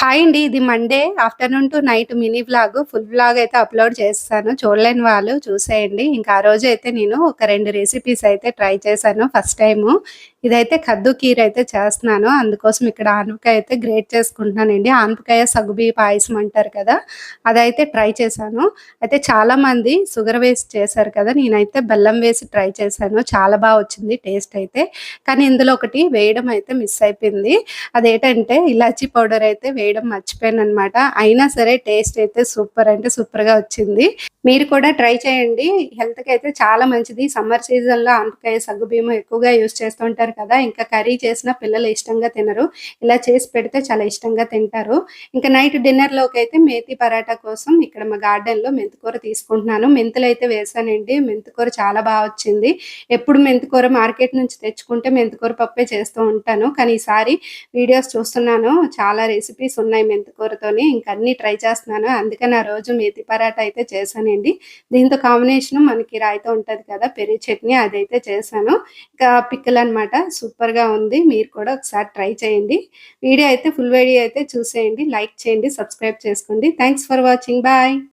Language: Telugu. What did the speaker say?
హాయ్ అండి. ఇది Monday afternoon to night mini vlog, full vlog అయితే అప్‌లోడ్ చేస్తాను చూడలేని వాళ్ళు చూసేయండి. ఇంకా ఆ రోజు అయితే నేను ఒక రెండు రెసిపీస్ అయితే ట్రై చేశాను ఫస్ట్ టైము. ఇదైతే కద్దు కీర్ అయితే చేస్తున్నాను. అందుకోసం ఇక్కడ ఆనపకాయ అయితే గ్రేట్ చేసుకుంటున్నానండి. ఆనపకాయ సగుబి పాయసం అంటారు కదా! అదైతే ట్రై చేశాను. అయితే చాలామంది షుగర్ వేసి చేశారు కదా! నేనైతే బెల్లం వేసి ట్రై చేశాను. చాలా బాగా వచ్చింది టేస్ట్ అయితే. కానీ ఇందులో ఒకటి వేయడం అయితే మిస్ అయిపోయింది. అదేంటంటే ఇలాచీ పౌడర్ అయితే వేయడం మర్చిపోయాను అనమాట అయినా సరే టేస్ట్ అయితే సూపర్ అంటే సూపర్‌గా వచ్చింది. మీరు కూడా ట్రై చేయండి. హెల్త్‌కి అయితే చాలా మంచిది. సమ్మర్ సీజన్‌లో ఆనపకాయ, సగ్గుబియ్యం ఎక్కువగా యూజ్ చేస్తూ ఉంటారు కదా! ఇంకా కర్రీ చేసినా పిల్లలు ఇష్టంగా తినరు. ఇలా చేసి పెడితే చాలా ఇష్టంగా తింటారు. ఇంకా నైట్ డిన్నర్‌లోకైతే మేతి పరాటా కోసం ఇక్కడ మా గార్డెన్‌లో మెంతికూర తీసుకుంటున్నాను. మెంతులు అయితే వేసానండి మెంతికూర చాలా బాగా వచ్చింది. ఎప్పుడు మెంతికూర మార్కెట్ నుంచి తెచ్చుకుంటే మెంతికూర పప్పే చేస్తూ ఉంటాను. కానీ ఈసారి వీడియోస్ చూస్తున్నాను. చాలా రెసిపీస్ ఉన్నాయి మెంతికూరతోని. ఇంకా అన్నీ ట్రై చేస్తున్నాను. అందుకని ఆ రోజు మేతి పరాటా అయితే చేశానండి. దీంతో కాంబినేషన్ మనకి రాయితో ఉంటుంది కదా! పెరి చట్నీ అదైతే చేశాను. ఇంకా పిక్కలు అనమాట. సూపర్‌గా ఉంది. మీరు కూడా ఒకసారి ట్రై చేయండి. వీడియో అయితే ఫుల్ వీడియో అయితే చూసేయండి. లైక్ చేయండి. సబ్స్క్రైబ్ చేసుకోండి. Thanks for watching. బాయ్.